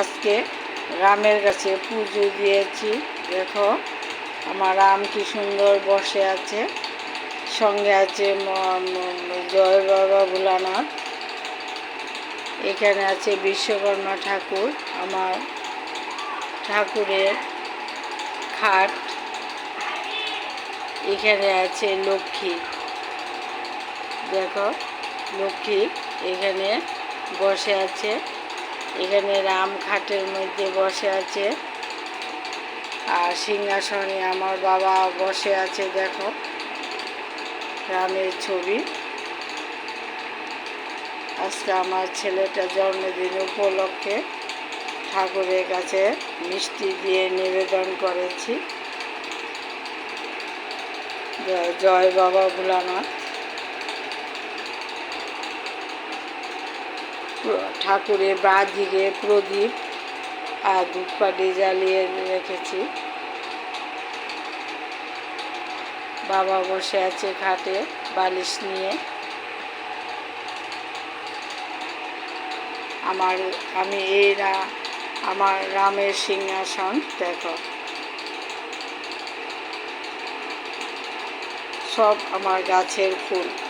আজকে রামের কাছে পুজো দিয়েছি। দেখো, আমার রাম কি সুন্দর বসে আছে। সঙ্গে আছে জয় বাবা ভোলানাথ। এখানে আছে বিশ্বকর্মা ঠাকুর, আমার ঠাকুরের খাট। এখানে আছে লক্ষ্মী। দেখো, লক্ষ্মী এখানে বসে আছে। এখানে রাম খাটের মধ্যে বসে আছে। আর সিংহাসনে আমার বাবা বসে আছে, দেখো। রামের ছবি। আজকে আমার ছেলেটা জন্মদিন উপলক্ষে ঠাকুরের কাছে মিষ্টি দিয়ে নিবেদন করেছি। জয়- বাবা ভোলানাথ। ঠাকুরের বা দিকে প্রদীপ আর ধূপকাঠি জ্বালিয়ে রেখেছি। বাবা বসে আছে খাটে বালিশ নিয়ে। আমার, আমি এই আমার রামের সিংহাসন, দেখো। সব আমার গাছের ফুল।